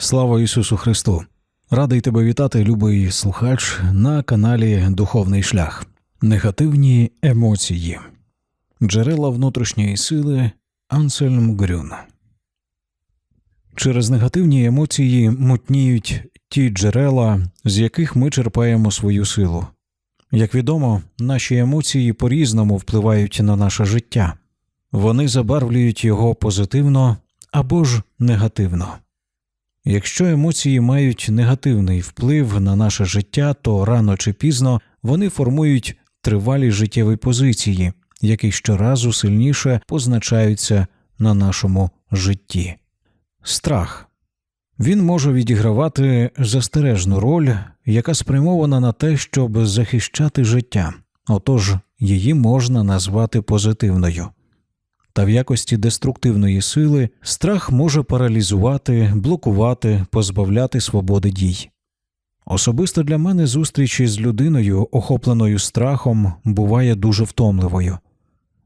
Слава Ісусу Христу! Радий тебе вітати, любий слухач, на каналі Духовний Шлях. Негативні емоції. Джерела внутрішньої сили Ансельм Грюн. Через негативні емоції мутніють ті джерела, з яких ми черпаємо свою силу. Як відомо, наші емоції по різному впливають на наше життя, вони забарвлюють його позитивно або ж негативно. Якщо емоції мають негативний вплив на наше життя, то рано чи пізно вони формують тривалі життєві позиції, які щоразу сильніше позначаються на нашому житті. Страх він може відігравати застережну роль, яка спрямована на те, щоб захищати життя, отож її можна назвати позитивною. Та в якості деструктивної сили страх може паралізувати, блокувати, позбавляти свободи дій. Особисто для мене зустріч із людиною, охопленою страхом, буває дуже втомливою.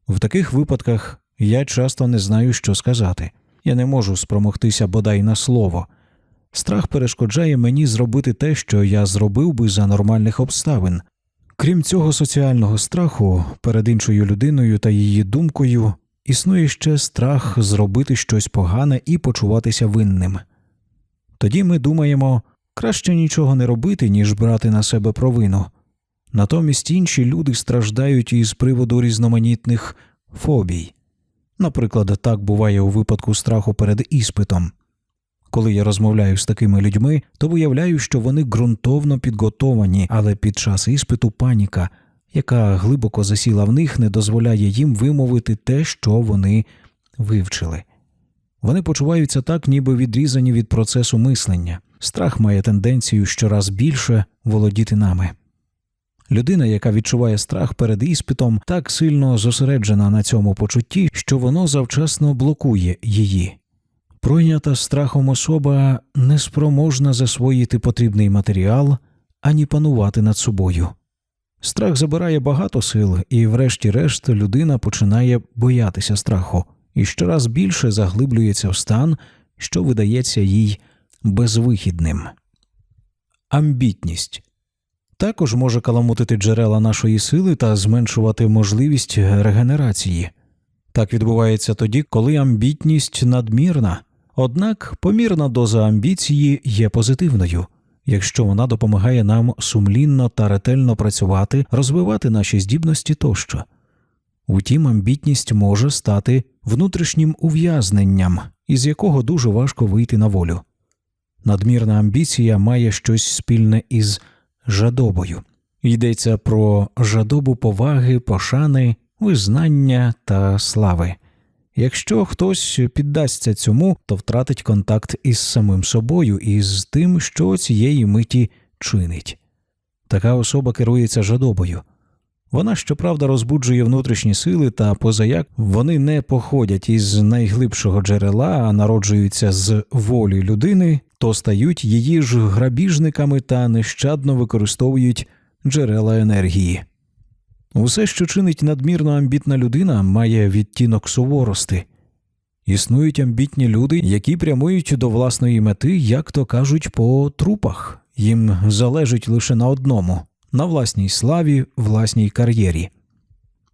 В таких випадках я часто не знаю, що сказати, я не можу спромогтися бодай на слово. Страх перешкоджає мені зробити те, що я зробив би за нормальних обставин. Крім цього соціального страху перед іншою людиною та її думкою існує ще страх зробити щось погане і почуватися винним. Тоді ми думаємо краще нічого не робити, ніж брати на себе провину. Натомість інші люди страждають із приводу різноманітних фобій. Наприклад, так буває у випадку страху перед іспитом. Коли я розмовляю з такими людьми, то виявляю, що вони ґрунтовно підготовані, але під час іспиту паніка, яка глибоко засіла в них, не дозволяє їм вимовити те, що вони вивчили. Вони почуваються так, ніби відрізані від процесу мислення. Страх має тенденцію щораз більше володіти нами. Людина, яка відчуває страх перед іспитом, так сильно зосереджена на цьому почутті, що воно завчасно блокує її. Пройнята страхом особа неспроможна засвоїти потрібний матеріал ані панувати над собою. Страх забирає багато сил, і, врешті-решт, людина починає боятися страху і щораз більше заглиблюється в стан, що видається їй безвихідним. Амбітність також може каламутити джерела нашої сили та зменшувати можливість регенерації. Так відбувається тоді, коли амбітність надмірна, однак помірна доза амбіції є позитивною, якщо вона допомагає нам сумлінно та ретельно працювати, розвивати наші здібності тощо. Утім, амбітність може стати внутрішнім ув'язненням, із якого дуже важко вийти на волю. Надмірна амбіція має щось спільне із жадобою. Йдеться про жадобу поваги, пошани, визнання та слави. Якщо хтось піддасться цьому, то втратить контакт із самим собою і з тим, що цієї миті чинить. Така особа керується жадобою. Вона, щоправда, розбуджує внутрішні сили, та позаяк вони не походять із найглибшого джерела, а народжуються з волі людини, то стають її ж грабіжниками та нещадно використовують джерела енергії. Усе, що чинить надмірно амбітна людина, має відтінок суворости. Існують амбітні люди, які прямують до власної мети, як то кажуть, по трупах, їм залежить лише на одному на власній славі, власній кар'єрі.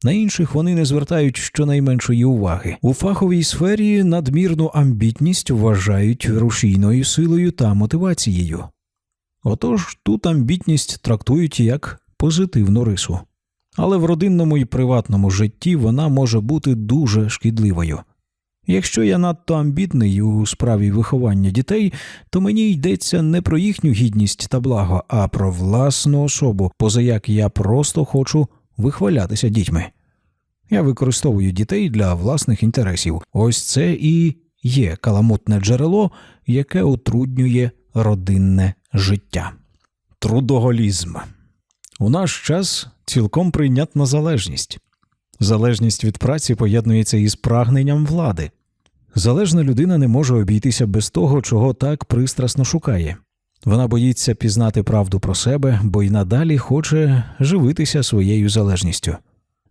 На інших вони не звертають щонайменшої уваги. У фаховій сфері надмірну амбітність вважають рушійною силою та мотивацією. Отож тут амбітність трактують як позитивну рису. Але в родинному і приватному житті вона може бути дуже шкідливою. Якщо я надто амбітний у справі виховання дітей, то мені йдеться не про їхню гідність та благо, а про власну особу, позаяк я просто хочу вихвалятися дітьми. Я використовую дітей для власних інтересів. Ось це і є каламутне джерело, яке утруднює родинне життя. Трудоголізм у наш час цілком прийнятна залежність. Залежність від праці поєднується із прагненням влади. Залежна людина не може обійтися без того, чого так пристрасно шукає. Вона боїться пізнати правду про себе, бо й надалі хоче живитися своєю залежністю.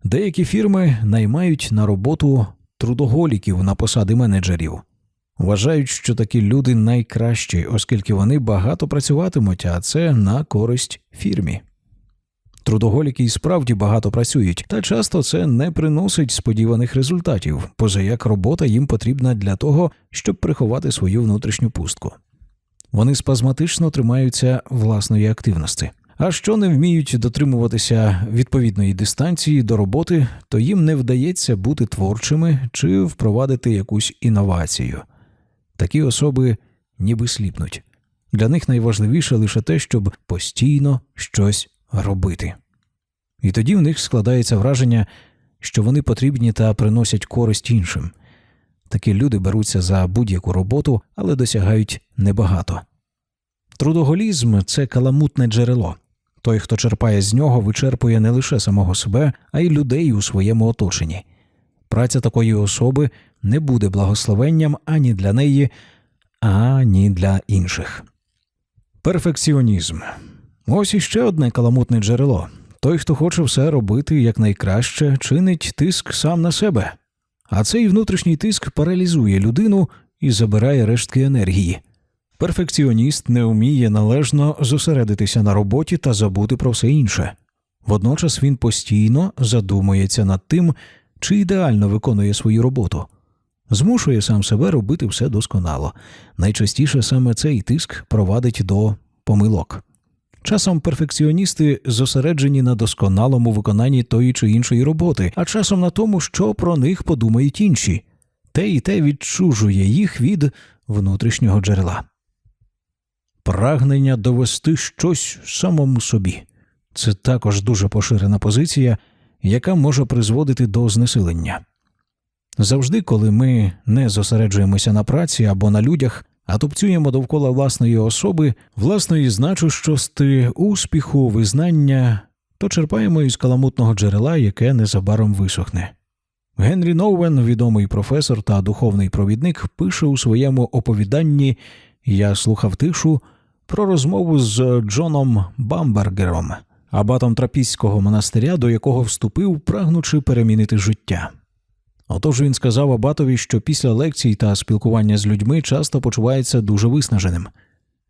Деякі фірми наймають на роботу трудоголіків на посади менеджерів. Вважають, що такі люди найкращі, оскільки вони багато працюватимуть, а це на користь фірмі. Трудоголіки і справді багато працюють, та часто це не приносить сподіваних результатів, поза як робота їм потрібна для того, щоб приховати свою внутрішню пустку. Вони спазматично тримаються власної активності. А що не вміють дотримуватися відповідної дистанції до роботи, то їм не вдається бути творчими чи впровадити якусь інновацію. Такі особи ніби сліпнуть. Для них найважливіше лише те, щоб постійно щось робити. І тоді в них складається враження, що вони потрібні та приносять користь іншим. Такі люди беруться за будь-яку роботу, але досягають небагато. Трудоголізм це каламутне джерело. Той, хто черпає з нього, вичерпує не лише самого себе, а й людей у своєму оточенні. Праця такої особи не буде благословенням ані для неї, ані для інших. Перфекціонізм ось іще одне каламутне джерело. Той, хто хоче все робити якнайкраще, чинить тиск сам на себе. А цей внутрішній тиск паралізує людину і забирає рештки енергії. Перфекціоніст не вміє належно зосередитися на роботі та забути про все інше. Водночас він постійно задумується над тим, чи ідеально виконує свою роботу, змушує сам себе робити все досконало. Найчастіше саме цей тиск провадить до помилок. Часом перфекціоністи зосереджені на досконалому виконанні тої чи іншої роботи, а часом на тому, що про них подумають інші. Те і те відчужує їх від внутрішнього джерела. Прагнення довести щось самому собі це також дуже поширена позиція, яка може призводити до знесилення. Завжди, коли ми не зосереджуємося на праці або на людях, а тупцюємо довкола власної особи, власної значущості, успіху, визнання, то черпаємо із каламутного джерела, яке незабаром висохне. Генрі Ноуен, відомий професор та духовний провідник, пише у своєму оповіданні Я слухав тишу про розмову з Джоном Бамбергером, абатом трапізького монастиря, до якого вступив, прагнучи перемінити життя. Отож він сказав Абатові, що після лекцій та спілкування з людьми часто почувається дуже виснаженим.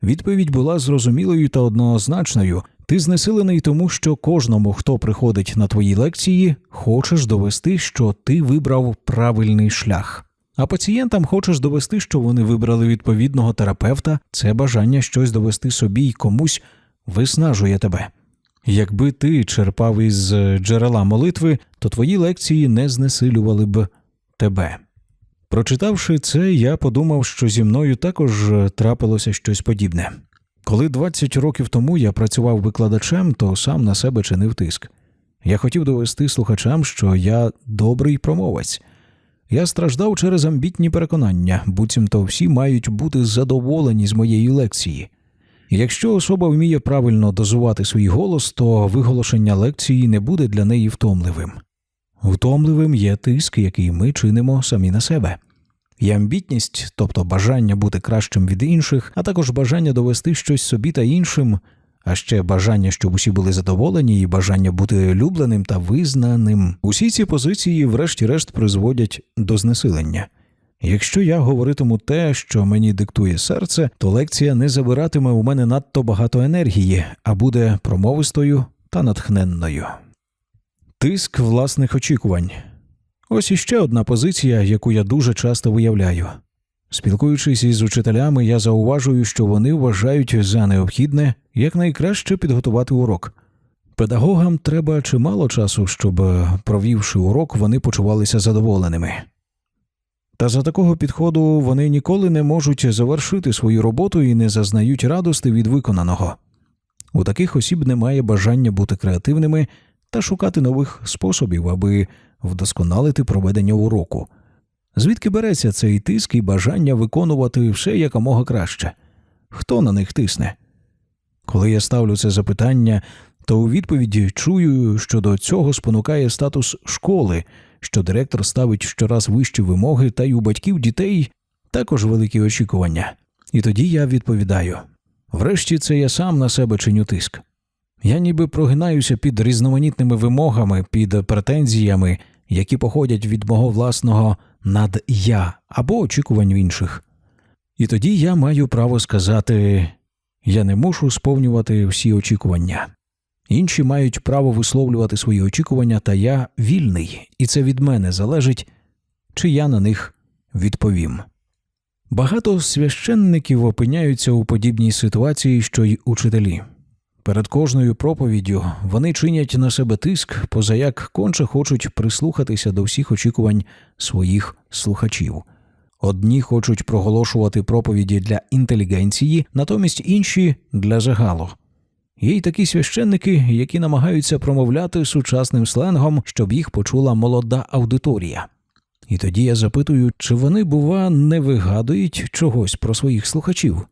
Відповідь була зрозумілою та однозначною ти знесилений тому, що кожному, хто приходить на твої лекції, хочеш довести, що ти вибрав правильний шлях. А пацієнтам хочеш довести, що вони вибрали відповідного терапевта, це бажання щось довести собі й комусь виснажує тебе. Якби ти черпав із джерела молитви, то твої лекції не знесилювали б тебе. Прочитавши це, я подумав, що зі мною також трапилося щось подібне. Коли 20 років тому я працював викладачем, то сам на себе чинив тиск. Я хотів довести слухачам, що я добрий промовець. Я страждав через амбітні переконання, буцімто всі мають бути задоволені з моєї лекції. Якщо особа вміє правильно дозувати свій голос, то виголошення лекції не буде для неї втомливим. Втомливим є тиск, який ми чинимо самі на себе. Є амбітність, тобто бажання бути кращим від інших, а також бажання довести щось собі та іншим, а ще бажання, щоб усі були задоволені, і бажання бути улюбленим та визнаним. Усі ці позиції, врешті-решт, призводять до знесилення. Якщо я говоритиму те, що мені диктує серце, то лекція не забиратиме у мене надто багато енергії, а буде промовистою та натхненною. Тиск власних очікувань. Ось іще одна позиція, яку я дуже часто виявляю. Спілкуючись із учителями, я зауважую, що вони вважають за необхідне якнайкраще підготувати урок. Педагогам треба чимало часу, щоб, провівши урок, вони почувалися задоволеними. Та за такого підходу вони ніколи не можуть завершити свою роботу і не зазнають радости від виконаного. У таких осіб немає бажання бути креативними та шукати нових способів, аби вдосконалити проведення уроку. Звідки береться цей тиск і бажання виконувати все якомога краще? Хто на них тисне? Коли я ставлю це запитання, то у відповіді чую, що до цього спонукає статус школи, що директор ставить щораз вищі вимоги, та й у батьків дітей також великі очікування. І тоді я відповідаю врешті це я сам на себе чиню тиск. Я ніби прогинаюся під різноманітними вимогами, під претензіями, які походять від мого власного над я або очікувань інших. І тоді я маю право сказати я не мушу сповнювати всі очікування. Інші мають право висловлювати свої очікування, та я вільний, і це від мене залежить, чи я на них відповім. Багато священників опиняються у подібній ситуації, що й учителі. Перед кожною проповіддю вони чинять на себе тиск, позаяк конче хочуть прислухатися до всіх очікувань своїх слухачів. Одні хочуть проголошувати проповіді для інтелігенції, натомість інші для загалу. Є й такі священники, які намагаються промовляти сучасним сленгом, щоб їх почула молода аудиторія. І тоді я запитую, чи вони, бува, не вигадують чогось про своїх слухачів.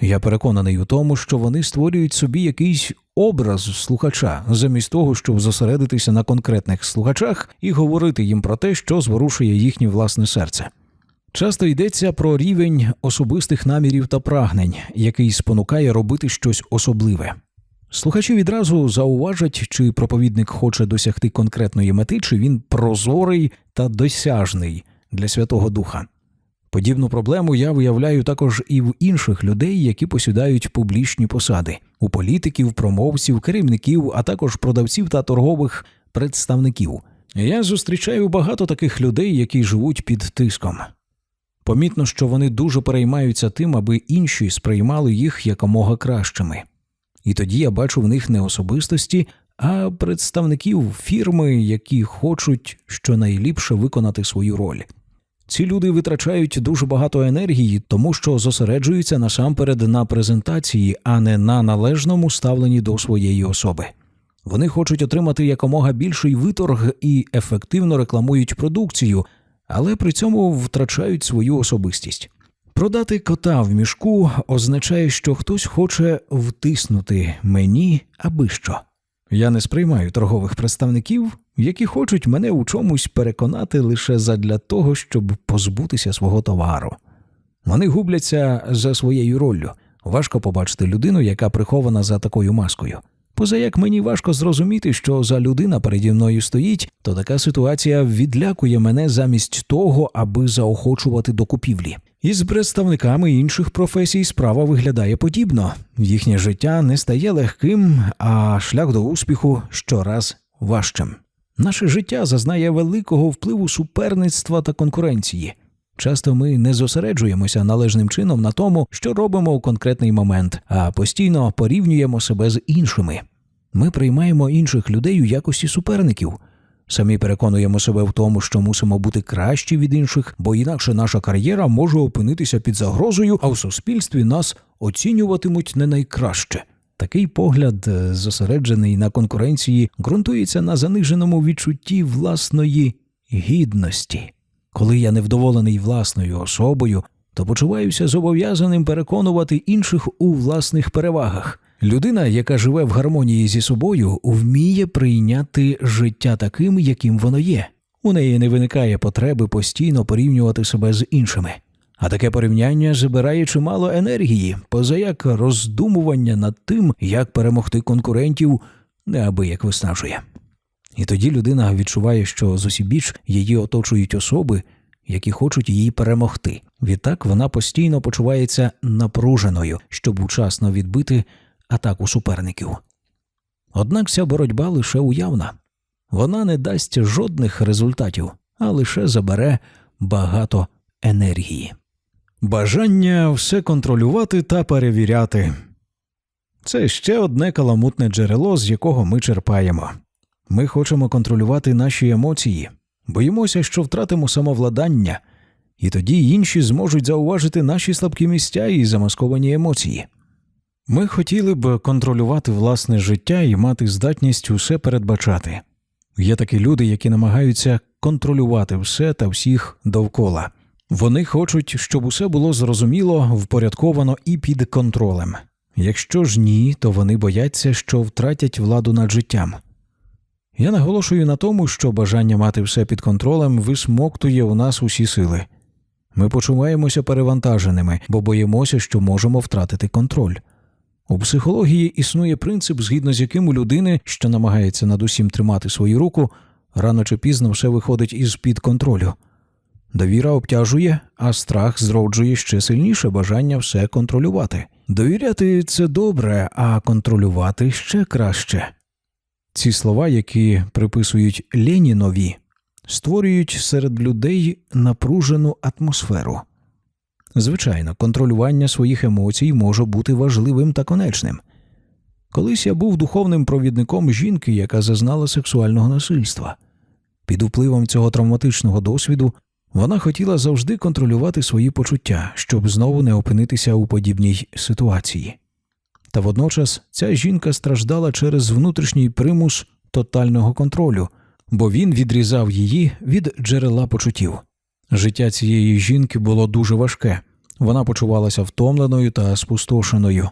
Я переконаний у тому, що вони створюють собі якийсь образ слухача, замість того, щоб зосередитися на конкретних слухачах і говорити їм про те, що зворушує їхнє власне серце. Часто йдеться про рівень особистих намірів та прагнень, який спонукає робити щось особливе. Слухачі відразу зауважать, чи проповідник хоче досягти конкретної мети, чи він прозорий та досяжний для Святого Духа. Подібну проблему я виявляю також і в інших людей, які посідають публічні посади у політиків, промовців, керівників, а також продавців та торгових представників. Я зустрічаю багато таких людей, які живуть під тиском. Помітно, що вони дуже переймаються тим, аби інші сприймали їх якомога кращими. І тоді я бачу в них не особистості, а представників фірми, які хочуть щонайліпше виконати свою роль. Ці люди витрачають дуже багато енергії, тому що зосереджуються насамперед на презентації, а не на належному ставленні до своєї особи. Вони хочуть отримати якомога більший виторг і ефективно рекламують продукцію, але при цьому втрачають свою особистість. Продати кота в мішку означає, що хтось хоче втиснути мені аби що. Я не сприймаю торгових представників, які хочуть мене у чомусь переконати лише задля того, щоб позбутися свого товару. Вони губляться за своєю роллю. Важко побачити людину, яка прихована за такою маскою. Позаяк мені важко зрозуміти, що за людина переді мною стоїть, то така ситуація відлякує мене замість того, аби заохочувати до купівлі. Із представниками інших професій справа виглядає подібно. Їхнє життя не стає легким, а шлях до успіху щораз важчим. Наше життя зазнає великого впливу суперництва та конкуренції. Часто ми не зосереджуємося належним чином на тому, що робимо у конкретний момент, а постійно порівнюємо себе з іншими. Ми приймаємо інших людей у якості суперників. Самі переконуємо себе в тому, що мусимо бути кращі від інших, бо інакше наша кар'єра може опинитися під загрозою, а в суспільстві нас оцінюватимуть не найкраще. Такий погляд, е, зосереджений на конкуренції, ґрунтується на заниженому відчутті власної гідності. Коли я невдоволений власною особою, то почуваюся зобов'язаним переконувати інших у власних перевагах. Людина, яка живе в гармонії зі собою, вміє прийняти життя таким, яким воно є. У неї не виникає потреби постійно порівнювати себе з іншими. А таке порівняння забирає чимало енергії, позаяк роздумування над тим, як перемогти конкурентів, неабияк виснажує. І тоді людина відчуває, що зусібіч її оточують особи, які хочуть її перемогти. Відтак вона постійно почувається напруженою, щоб учасно відбити атаку суперників. Однак ця боротьба лише уявна. Вона не дасть жодних результатів, а лише забере багато енергії. Бажання все контролювати та перевіряти. Це ще одне каламутне джерело, з якого ми черпаємо. Ми хочемо контролювати наші емоції, боїмося, що втратимо самовладання, і тоді інші зможуть зауважити наші слабкі місця і замасковані емоції. Ми хотіли б контролювати власне життя і мати здатність усе передбачати. Є такі люди, які намагаються контролювати все та всіх довкола. Вони хочуть, щоб усе було зрозуміло, впорядковано і під контролем. Якщо ж ні, то вони бояться, що втратять владу над життям. Я наголошую на тому, що бажання мати все під контролем висмоктує у нас усі сили. Ми почуваємося перевантаженими, бо боїмося, що можемо втратити контроль. У психології існує принцип, згідно з яким у людини, що намагається над усім тримати свою руку, рано чи пізно все виходить із під контролю. Довіра обтяжує, а страх зроджує ще сильніше бажання все контролювати. Довіряти це добре, а контролювати ще краще. Ці слова, які приписують Ленінові, створюють серед людей напружену атмосферу. Звичайно, контролювання своїх емоцій може бути важливим та конечним. Колись я був духовним провідником жінки, яка зазнала сексуального насильства. Під впливом цього травматичного досвіду вона хотіла завжди контролювати свої почуття, щоб знову не опинитися у подібній ситуації. Та водночас ця жінка страждала через внутрішній примус тотального контролю, бо він відрізав її від джерела почуттів. Життя цієї жінки було дуже важке, вона почувалася втомленою та спустошеною.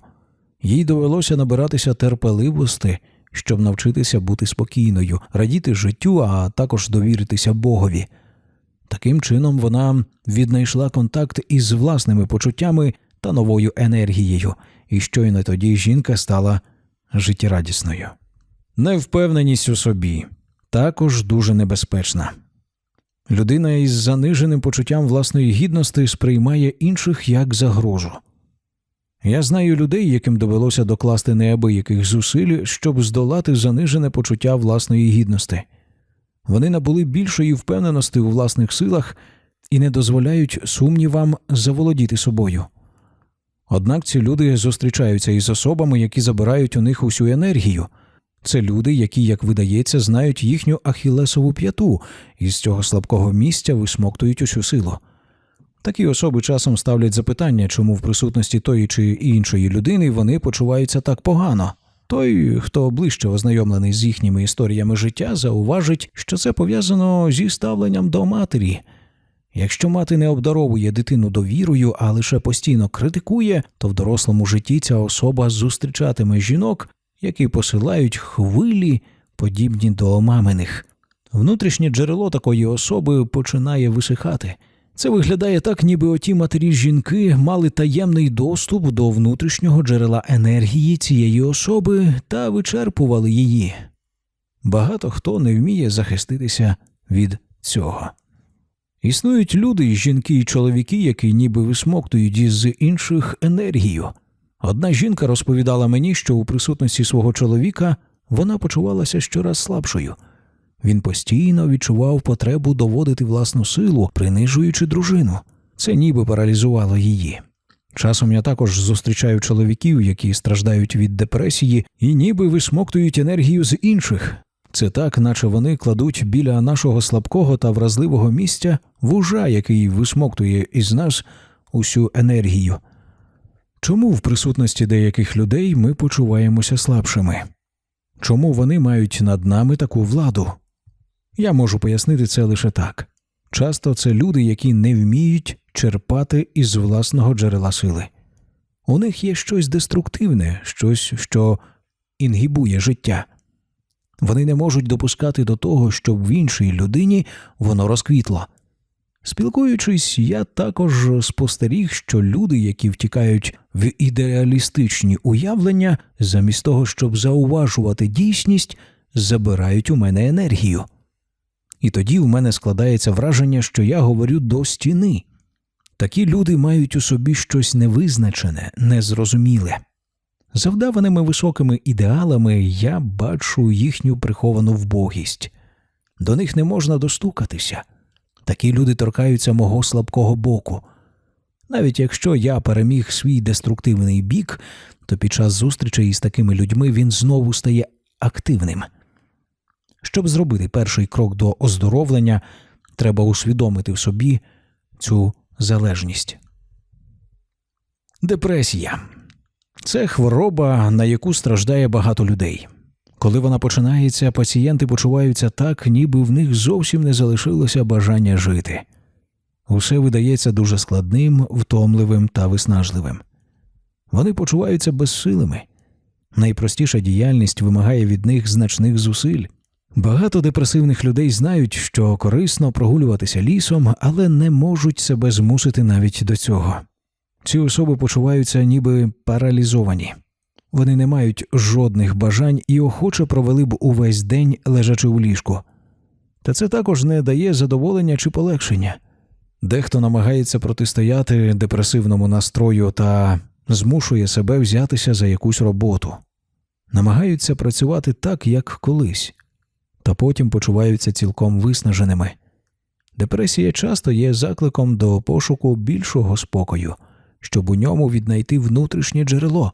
Їй довелося набиратися терпеливости, щоб навчитися бути спокійною, радіти життю, а також довіритися Богові. Таким чином вона віднайшла контакт із власними почуттями та новою енергією, і щойно тоді жінка стала життєрадісною. Невпевненість у собі також дуже небезпечна. Людина із заниженим почуттям власної гідності сприймає інших як загрозу. Я знаю людей, яким довелося докласти неабияких зусиль, щоб здолати занижене почуття власної гідності. Вони набули більшої впевненості у власних силах і не дозволяють сумнівам заволодіти собою. Однак ці люди зустрічаються із особами, які забирають у них усю енергію. Це люди, які, як видається, знають їхню ахілесову п'яту і з цього слабкого місця висмоктують усю силу. Такі особи часом ставлять запитання, чому в присутності тої чи іншої людини вони почуваються так погано. Той, хто ближче ознайомлений з їхніми історіями життя, зауважить, що це пов'язано зі ставленням до матері. Якщо мати не обдаровує дитину довірою, а лише постійно критикує, то в дорослому житті ця особа зустрічатиме жінок, які посилають хвилі, подібні до маминих. Внутрішнє джерело такої особи починає висихати. Це виглядає так, ніби оті матері жінки мали таємний доступ до внутрішнього джерела енергії цієї особи та вичерпували її. Багато хто не вміє захиститися від цього. Існують люди, жінки і чоловіки, які ніби висмоктують із інших енергію. Одна жінка розповідала мені, що у присутності свого чоловіка вона почувалася щораз слабшою. Він постійно відчував потребу доводити власну силу, принижуючи дружину. Це ніби паралізувало її. Часом я також зустрічаю чоловіків, які страждають від депресії і ніби висмоктують енергію з інших. Це так, наче вони кладуть біля нашого слабкого та вразливого місця вужа, який висмоктує із нас усю енергію. Чому в присутності деяких людей ми почуваємося слабшими? Чому вони мають над нами таку владу? Я можу пояснити це лише так. Часто це люди, які не вміють черпати із власного джерела сили. У них є щось деструктивне, щось, що інгібує життя. Вони не можуть допускати до того, щоб в іншій людині воно розквітло. Спілкуючись, я також спостеріг, що люди, які втікають в ідеалістичні уявлення, замість того, щоб зауважувати дійсність, забирають у мене енергію. І тоді в мене складається враження, що я говорю до стіни. Такі люди мають у собі щось невизначене, незрозуміле. За вдаваними високими ідеалами я бачу їхню приховану вбогість. До них не можна достукатися. Такі люди торкаються мого слабкого боку. Навіть якщо я переміг свій деструктивний бік, то під час зустрічей із такими людьми він знову стає активним. Щоб зробити перший крок до оздоровлення, треба усвідомити в собі цю залежність. Депресія це хвороба, на яку страждає багато людей. Коли вона починається, пацієнти почуваються так, ніби в них зовсім не залишилося бажання жити. Усе видається дуже складним, втомливим та виснажливим. Вони почуваються безсилими. Найпростіша діяльність вимагає від них значних зусиль. Багато депресивних людей знають, що корисно прогулюватися лісом, але не можуть себе змусити навіть до цього. Ці особи почуваються ніби паралізовані. Вони не мають жодних бажань і охоче провели б увесь день лежачи у ліжку. Та це також не дає задоволення чи полегшення. Дехто намагається протистояти депресивному настрою та змушує себе взятися за якусь роботу, намагаються працювати так, як колись, та потім почуваються цілком виснаженими. Депресія часто є закликом до пошуку більшого спокою, щоб у ньому віднайти внутрішнє джерело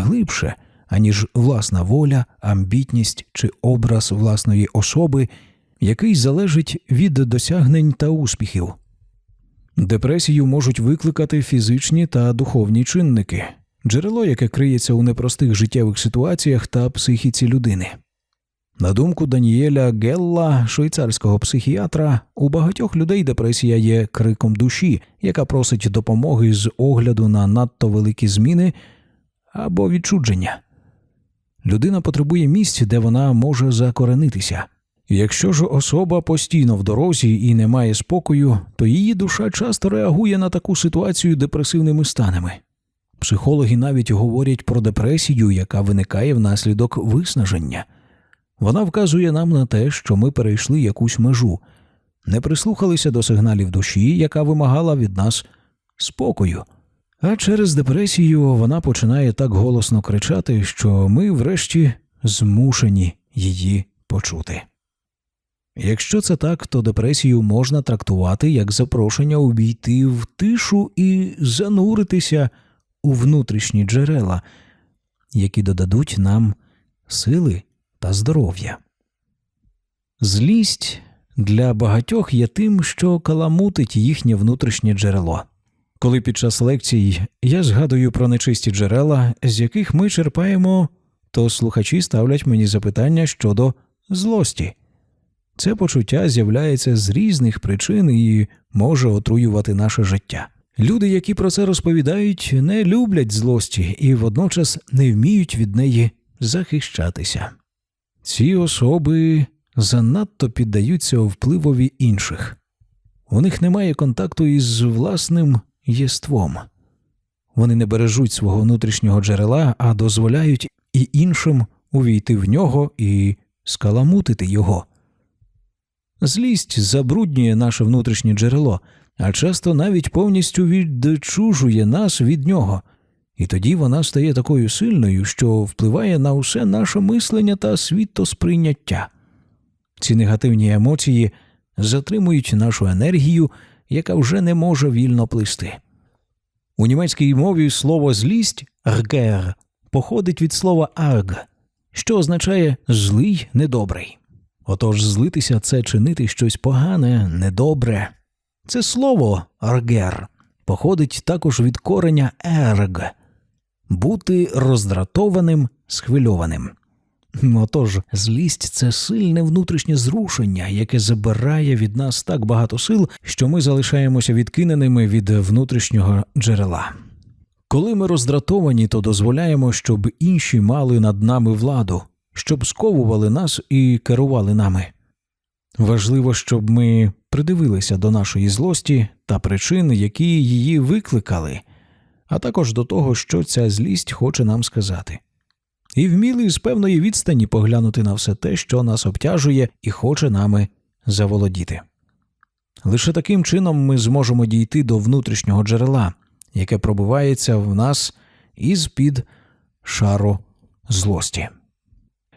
глибше, аніж власна воля, амбітність чи образ власної особи, який залежить від досягнень та успіхів. Депресію можуть викликати фізичні та духовні чинники, джерело, яке криється у непростих життєвих ситуаціях та психіці людини. На думку Даніеля Гелла, швейцарського психіатра, у багатьох людей депресія є криком душі, яка просить допомоги з огляду на надто великі зміни або відчудження. Людина потребує місць, де вона може закоренитися. Якщо ж особа постійно в дорозі і не має спокою, то її душа часто реагує на таку ситуацію депресивними станами. Психологи навіть говорять про депресію, яка виникає внаслідок виснаження. Вона вказує нам на те, що ми перейшли якусь межу, не прислухалися до сигналів душі, яка вимагала від нас спокою. А через депресію вона починає так голосно кричати, що ми, врешті, змушені її почути. Якщо це так, то депресію можна трактувати як запрошення увійти в тишу і зануритися у внутрішні джерела, які додадуть нам сили та здоров'я. Злість для багатьох є тим, що каламутить їхнє внутрішнє джерело. Коли під час лекцій я згадую про нечисті джерела, з яких ми черпаємо, то слухачі ставлять мені запитання щодо злості. Це почуття з'являється з різних причин і може отруювати наше життя. Люди, які про це розповідають, не люблять злості і водночас не вміють від неї захищатися. Ці особи занадто піддаються впливові інших. У них немає контакту із власним єством. Вони не бережуть свого внутрішнього джерела, а дозволяють і іншим увійти в нього і скаламутити його. Злість забруднює наше внутрішнє джерело, а часто навіть повністю відчужує нас від нього, і тоді вона стає такою сильною, що впливає на усе наше мислення та світосприйняття. Ці негативні емоції затримують нашу енергію, яка вже не може вільно плисти. У німецькій мові слово злість «ргер» походить від слова арг, що означає злий, недобрий. Отож, злитися це чинити щось погане, недобре. Це слово аргер походить також від кореня ерг бути роздратованим, схвильованим. Отож, злість це сильне внутрішнє зрушення, яке забирає від нас так багато сил, що ми залишаємося відкиненими від внутрішнього джерела. Коли ми роздратовані, то дозволяємо, щоб інші мали над нами владу, щоб сковували нас і керували нами. Важливо, щоб ми придивилися до нашої злості та причин, які її викликали, а також до того, що ця злість хоче нам сказати, і вміли з певної відстані поглянути на все те, що нас обтяжує і хоче нами заволодіти. Лише таким чином ми зможемо дійти до внутрішнього джерела, яке пробивається в нас із під шару злості.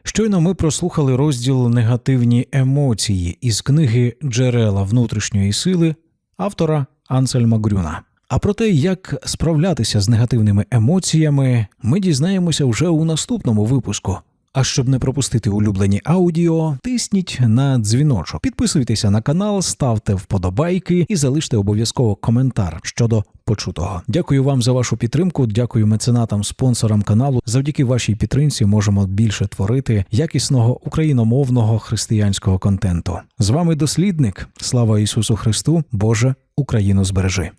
Щойно ми прослухали розділ негативні емоції із книги Джерела внутрішньої сили автора Ансельма Грюна. А про те, як справлятися з негативними емоціями, ми дізнаємося вже у наступному випуску. А щоб не пропустити улюблені аудіо, тисніть на дзвіночок, підписуйтеся на канал, ставте вподобайки і залиште обов'язково коментар щодо почутого. Дякую вам за вашу підтримку. Дякую меценатам, спонсорам каналу. Завдяки вашій підтримці можемо більше творити якісного україномовного християнського контенту. З вами дослідник. Слава Ісусу Христу, Боже, Україну збережи.